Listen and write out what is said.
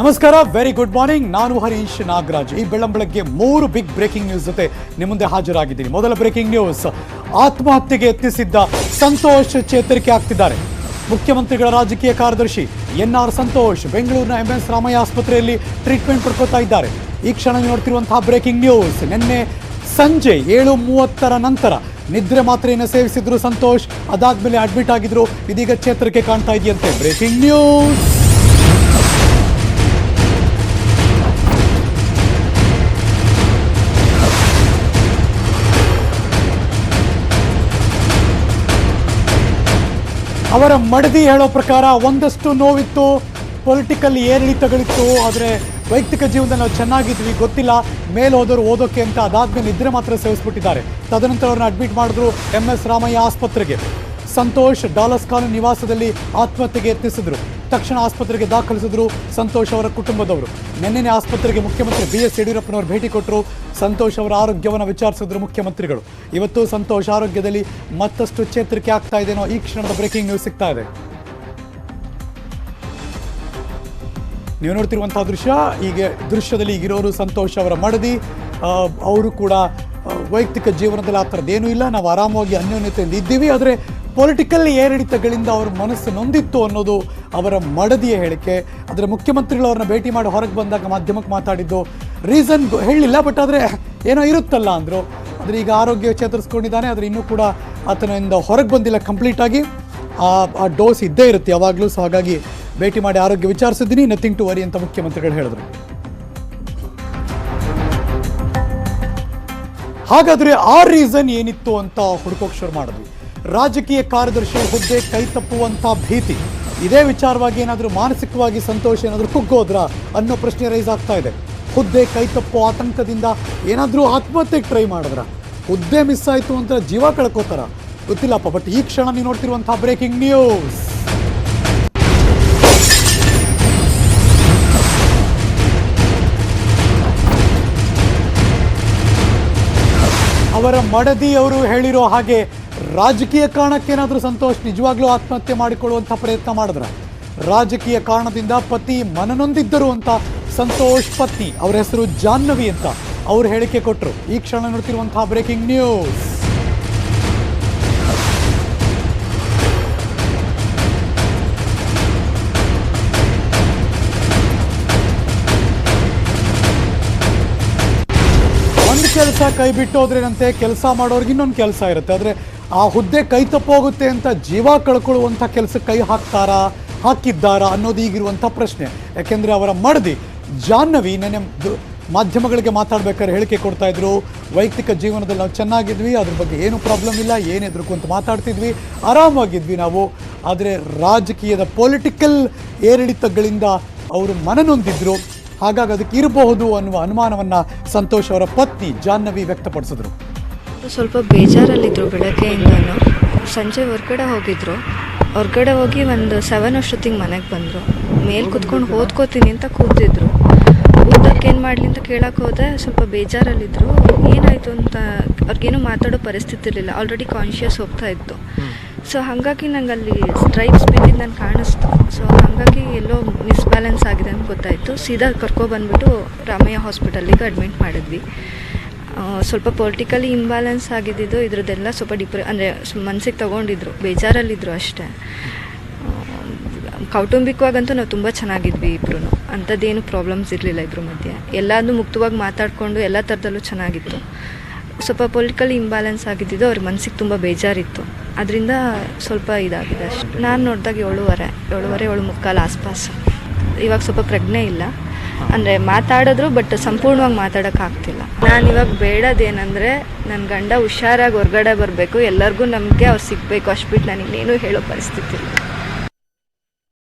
ನಮಸ್ಕಾರ very good morning ನಾನು ಹರೀಶ್ ನಾಗರಾಜ್. ಈ ಬೆಳ್ಳಂಬೆಳಗ್ಗೆ ಮೂರು ಬಿಗ್ ಬ್ರೇಕಿಂಗ್ ನ್ಯೂಸ್ ಜೊತೆ ನಿಮ್ಮ ಮುಂದೆ ಹಾಜರಾಗಿದ್ದೀನಿ. ಮೊದಲ ಬ್ರೇಕಿಂಗ್ ನ್ಯೂಸ್ ಆತ್ಮಹತ್ಯೆಗೆ ಯತ್ನಿಸಿದ್ದ ಸಂತೋಷ್ ಚೇತರಿಕೆ ಆಗ್ತಿದ್ದಾರೆ. ಮುಖ್ಯಮಂತ್ರಿಗಳ ರಾಜಕೀಯ ಕಾರ್ಯದರ್ಶಿ ಎನ್ ಆರ್ ಸಂತೋಷ್ ಬೆಂಗಳೂರಿನ ಎಂ ಎಸ್ ರಾಮಯ್ಯ ಆಸ್ಪತ್ರೆಯಲ್ಲಿ ಟ್ರೀಟ್ಮೆಂಟ್ ಪಡ್ಕೋತಾ ಇದ್ದಾರೆ. ಈ ಕ್ಷಣ ನೋಡ್ತಿರುವಂತಹ ಬ್ರೇಕಿಂಗ್ ನ್ಯೂಸ್ ನಿನ್ನೆ ಸಂಜೆ ಏಳು ಮೂವತ್ತರ ನಂತರ ನಿದ್ರೆ ಮಾತ್ರೆಯನ್ನು ಸೇವಿಸಿದ್ರು ಸಂತೋಷ್, ಅದಾದ್ಮೇಲೆ ಅಡ್ಮಿಟ್ ಆಗಿದ್ರು, ಇದೀಗ ಚೇತರಿಕೆ ಕಾಣ್ತಾ ಇದೆಯಂತೆ. ಬ್ರೇಕಿಂಗ್ ನ್ಯೂಸ್ ಅವರ ಮಡದಿ ಹೇಳೋ ಪ್ರಕಾರ ಒಂದಷ್ಟು ನೋವಿತ್ತು. ಪೊಲಿಟಿಕಲ್ ಏರಿಳಿತಗಳಿತ್ತು ಆದರೆ ವೈಯಕ್ತಿಕ ಜೀವನದಲ್ಲಿ ನಾವು ಚೆನ್ನಾಗಿದ್ವಿ. ಗೊತ್ತಿಲ್ಲ. ಮೇಲೆ ಹೋದವರು ಓದೋಕೆ ಅಂತ ಅದಾದ್ಮೇಲೆ ನಿದ್ರೆ ಮಾತ್ರ ಸೇವಿಸ್ಬಿಟ್ಟಿದ್ದಾರೆ. ತದನಂತರ ಅವ್ರನ್ನ ಅಡ್ಮಿಟ್ ಮಾಡಿದ್ರು ಎಂ ಎಸ್ ರಾಮಯ್ಯ ಆಸ್ಪತ್ರೆಗೆ. ಸಂತೋಷ್ ಡಾಲಸ್ ಕಾನೂನು ನಿವಾಸದಲ್ಲಿ ಆತ್ಮಹತ್ಯೆಗೆ ಯತ್ನಿಸಿದ್ರು. ತಕ್ಷಣ ಆಸ್ಪತ್ರೆಗೆ ದಾಖಲಿಸಿದ್ರು ಸಂತೋಷ್ ಅವರ ಕುಟುಂಬದವರು. ನಿನ್ನೆನೆ ಆಸ್ಪತ್ರೆಗೆ ಮುಖ್ಯಮಂತ್ರಿ ಬಿ ಎಸ್ ಯಡಿಯೂರಪ್ಪನವರು ಭೇಟಿ ಕೊಟ್ಟರು. ಸಂತೋಷ್ ಅವರ ಆರೋಗ್ಯವನ್ನು ವಿಚಾರಿಸಿದ್ರು ಮುಖ್ಯಮಂತ್ರಿಗಳು. ಇವತ್ತು ಸಂತೋಷ್ ಆರೋಗ್ಯದಲ್ಲಿ ಮತ್ತಷ್ಟು ಚೇತರಿಕೆ ಆಗ್ತಾ ಇದೆನೋ ಈ ಕ್ಷಣದ ಬ್ರೇಕಿಂಗ್ ನ್ಯೂಸ್ ಸಿಗ್ತಾ ಇದೆ. ನೀವು ನೋಡ್ತಿರುವಂತಹ ದೃಶ್ಯ ಈಗ ದೃಶ್ಯದಲ್ಲಿ ಈಗಿರೋರು ಸಂತೋಷ್ ಅವರ ಮಡದಿ. ಅವರು ಕೂಡ ವೈಯಕ್ತಿಕ ಜೀವನದಲ್ಲಿ ಆ ಥರದ್ದೇನೂ ಇಲ್ಲ. ನಾವು ಆರಾಮವಾಗಿ ಅನ್ಯೋನ್ಯತೆಯಲ್ಲಿ ಇದ್ದೀವಿ. ಆದರೆ ಪೊಲಿಟಿಕಲ್ ಏರಿಳಿತಗಳಿಂದ ಅವ್ರ ಮನಸ್ಸು ನೊಂದಿತ್ತು ಅನ್ನೋದು ಅವರ ಮಡದಿಯ ಹೇಳಿಕೆ. ಆದರೆ ಮುಖ್ಯಮಂತ್ರಿಗಳು ಅವ್ರನ್ನ ಭೇಟಿ ಮಾಡಿ ಹೊರಗೆ ಬಂದಾಗ ಮಾಧ್ಯಮಕ್ಕೆ ಮಾತಾಡಿದ್ದು ರೀಸನ್ ಹೇಳಲಿಲ್ಲ ಬಟ್ ಆದರೆ ಏನೋ ಇರುತ್ತಲ್ಲ ಅಂದರು. ಆದರೆ ಈಗ ಆರೋಗ್ಯ ಚೇತರಿಸ್ಕೊಂಡಿದ್ದಾನೆ. ಆದರೆ ಇನ್ನೂ ಕೂಡ ಆತನಿಂದ ಹೊರಗೆ ಬಂದಿಲ್ಲ ಕಂಪ್ಲೀಟಾಗಿ ಆ ಆ ಡೋಸ್ ಇದ್ದೇ ಇರುತ್ತೆ. ಯಾವಾಗಲೂ ಸೊ ಹಾಗಾಗಿ ಭೇಟಿ ಮಾಡಿ ಆರೋಗ್ಯ ವಿಚಾರಿಸಿದ್ದೀನಿ. ನಥಿಂಗ್ ಟು ವರಿ ಅಂತ ಮುಖ್ಯಮಂತ್ರಿಗಳು ಹೇಳಿದ್ರು. ಹಾಗಾದ್ರೆ ಆ ರೀಸನ್ ಏನಿತ್ತು ಅಂತ ಹುಡುಕೋಕ್ ಶುರು ಮಾಡಿದ್ವಿ. ರಾಜಕೀಯ ಕಾರ್ಯದರ್ಶಿ ಹುದ್ದೆ ಕೈ ತಪ್ಪುವಂತ ಭೀತಿ. ಇದೇ ವಿಚಾರವಾಗಿ ಏನಾದರೂ ಮಾನಸಿಕವಾಗಿ ಸಂತೋಷ ಏನಾದರೂ ಕುಗ್ಗೋದ್ರ ಅನ್ನೋ ಪ್ರಶ್ನೆ ರೈಸ್ ಆಗ್ತಾ ಇದೆ. ಹುದ್ದೆ ಕೈ ತಪ್ಪು ಆತಂಕದಿಂದ ಏನಾದರೂ ಆತ್ಮಹತ್ಯೆಗೆ ಟ್ರೈ ಮಾಡಿದ್ರ? ಹುದ್ದೆ ಮಿಸ್ ಆಯಿತು ಅಂತ ಜೀವ ಕಳ್ಕೋತಾರ? ಗೊತ್ತಿಲ್ಲಪ್ಪ ಬಟ್ ಈ ಕ್ಷಣ ನೀವು ನೋಡ್ತಿರುವಂತಹ ಬ್ರೇಕಿಂಗ್ ನ್ಯೂಸ್ ಅವರ ಮಡದಿ ಅವರು ಹೇಳಿರೋ ಹಾಗೆ ರಾಜಕೀಯ ಕಾರಣಕ್ಕೇನಾದರೂ ಸಂತೋಷ್ ನಿಜವಾಗ್ಲೂ ಆತ್ಮಹತ್ಯೆ ಮಾಡಿಕೊಳ್ಳುವಂಥ ಪ್ರಯತ್ನ ಮಾಡಿದ್ರ? ರಾಜಕೀಯ ಕಾರಣದಿಂದ ಪತಿ ಮನನೊಂದಿದ್ದರು ಅಂತ ಸಂತೋಷ್ ಪತ್ನಿ, ಅವರ ಹೆಸರು ಜಾಹ್ನವಿ ಅಂತ ಅವ್ರು ಹೇಳಿಕೆ ಕೊಟ್ಟರು ಈ ಕ್ಷಣ ನೋಡ್ತಿರುವಂತಹ ಬ್ರೇಕಿಂಗ್ ನ್ಯೂಸ್ ಕೆಲಸ ಕೈ ಬಿಟ್ಟು ಹೋದ್ರೇನಂತೆ ಕೆಲಸ ಮಾಡೋರ್ಗೆ ಇನ್ನೊಂದು ಕೆಲಸ ಇರುತ್ತೆ. ಆದರೆ ಆ ಹುದ್ದೆ ಕೈ ತಪ್ಪೋಗುತ್ತೆ ಅಂತ ಜೀವ ಕಳ್ಕೊಳ್ಳುವಂಥ ಕೆಲಸಕ್ಕೆ ಕೈ ಹಾಕ್ತಾರಾ, ಹಾಕಿದ್ದಾರಾ ಅನ್ನೋದು ಈಗಿರುವಂಥ ಪ್ರಶ್ನೆ. ಯಾಕೆಂದರೆ ಅವರ ಮಡದಿ ಜಾಹ್ನವಿ ನೆನೆ ಮಾಧ್ಯಮಗಳಿಗೆ ಮಾತಾಡ್ಬೇಕಾದ್ರೆ ಹೇಳಿಕೆ ಕೊಡ್ತಾ ಇದ್ರು, ವೈಯಕ್ತಿಕ ಜೀವನದಲ್ಲಿ ನಾವು ಚೆನ್ನಾಗಿದ್ವಿ, ಅದ್ರ ಬಗ್ಗೆ ಏನು ಪ್ರಾಬ್ಲಮ್ ಇಲ್ಲ ಏನಿದ್ರು ಅಂತ ಮಾತಾಡ್ತಿದ್ವಿ, ಆರಾಮಾಗಿದ್ವಿ ನಾವು. ಆದರೆ ರಾಜಕೀಯದ ಪೊಲಿಟಿಕಲ್ ಏರಿಳಿತಗಳಿಂದ ಅವರು ಮನನೊಂದಿದ್ರು. ಹಾಗಾಗಿ ಅದಕ್ಕೆ ಇರಬಹುದು ಅನ್ನುವ ಅನುಮಾನವನ್ನ ಸಂತೋಷ್ ಅವರ ಪತ್ನಿ ಜಾಹ್ನವಿ ವ್ಯಕ್ತಪಡಿಸಿದ್ರು. ಸ್ವಲ್ಪ ಬೇಜಾರಲ್ಲಿದ್ದರು ಬೆಳಗ್ಗೆಯಿಂದ ಸಂಜೆ ಹೊರಗಡೆ ಹೋಗಿದ್ರು. ಹೊರಗಡೆ ಹೋಗಿ ಒಂದು ಸೆವೆನ್ ಅಷ್ಟೊತ್ತಿಗೆ ಮನೆಗೆ ಬಂದರು. ಮೇಲೆ ಕುತ್ಕೊಂಡು ಓದ್ಕೋತೀನಿ ಅಂತ ಕೂತಿದ್ರು. ಓದಕ್ಕೆ ಏನು ಮಾಡಲಿ ಅಂತ ಕೇಳಕ್ಕೆ ಹೋದೆ ಸ್ವಲ್ಪ ಬೇಜಾರಲ್ಲಿದ್ದರು ಏನಾಯಿತು ಅಂತ ಅವ್ರಿಗೇನು ಮಾತಾಡೋ ಪರಿಸ್ಥಿತಿ ಇರಲಿಲ್ಲ. ಆಲ್ರೆಡಿ ಕಾನ್ಷಿಯಸ್ ಹೋಗ್ತಾ ಇತ್ತು. ಸೊ ಹಾಗಾಗಿ ನಂಗೆ ಅಲ್ಲಿ ಸ್ಟ್ರೈಕ್ಸ್ ಬಿದ್ದಿದ್ದು ನಾನು ಕಾಣಿಸ್ತು. ಸೊ ಹಾಗಾಗಿ ಎಲ್ಲೋ ಮಿಸ್ಬ್ಯಾಲೆನ್ಸ್ ಆಗಿದೆ ಅಂತ ಗೊತ್ತಾಯಿತು. ಸೀದಾ ಕರ್ಕೊಬಂದ್ಬಿಟ್ಟು ರಾಮಯ್ಯ ಹಾಸ್ಪಿಟಲಿಗೆ ಅಡ್ಮಿಟ್ ಮಾಡಿದ್ವಿ. ಸ್ವಲ್ಪ ಪೊಲಿಟಿಕಲಿ ಇಂಬ್ಯಾಲೆನ್ಸ್ ಆಗಿದ್ದಿದ್ದು ಇದರದ್ದೆಲ್ಲ ಸ್ವಲ್ಪ ಡಿಪ್ರೆ ಅಂದರೆ ಮನಸ್ಸಿಗೆ ತೊಗೊಂಡಿದ್ರು. ಬೇಜಾರಲ್ಲಿದ್ದರು ಅಷ್ಟೇ. ಕೌಟುಂಬಿಕವಾಗಂತೂ ನಾವು ತುಂಬ ಚೆನ್ನಾಗಿದ್ವಿ ಇಬ್ರು ಅಂಥದ್ದೇನು ಪ್ರಾಬ್ಲಮ್ಸ್ ಇರಲಿಲ್ಲ ಇಬ್ಬರ ಮಧ್ಯೆ. ಎಲ್ಲಾನು ಮುಕ್ತವಾಗಿ ಮಾತಾಡಿಕೊಂಡು ಎಲ್ಲ ಥರದಲ್ಲೂ ಚೆನ್ನಾಗಿತ್ತು. ಸ್ವಲ್ಪ ಪೊಲಿಟಿಕಲಿ ಇಂಬ್ಯಾಲೆನ್ಸ್ ಆಗಿದ್ದಿದ್ದು ಅವ್ರ ಮನಸ್ಸಿಗೆ ತುಂಬ ಬೇಜಾರಿತ್ತು. ಅದರಿಂದ ಸ್ವಲ್ಪ ಇದಾಗಿದೆ ಅಷ್ಟು. ನಾನು ನೋಡಿದಾಗ ಏಳುವರೆ ಏಳುವರೆ, ಏಳು ಮುಕ್ಕಾಲು ಆಸ್ಪಾಸ್. ಇವಾಗ ಸ್ವಲ್ಪ ಪ್ರಜ್ಞೆ ಇಲ್ಲ. ಅಂದರೆ ಮಾತಾಡಿದ್ರು ಬಟ್ ಸಂಪೂರ್ಣವಾಗಿ ಮಾತಾಡೋಕ್ಕಾಗ್ತಿಲ್ಲ ನಾನು ಇವಾಗ ಬೇಡದೇನೆಂದರೆ ನನ್ನ ಗಂಡ ಹುಷಾರಾಗಿ ಹೊರ್ಗಡೆ ಬರಬೇಕು. ಎಲ್ಲರಿಗೂ ನಮಗೆ ಅವ್ರು ಸಿಗಬೇಕು ಅಷ್ಟು ಬಿಟ್ಟು ನಾನು ಇನ್ನೇನು ಹೇಳೋ ಪರಿಸ್ಥಿತಿ ಇಲ್ಲ.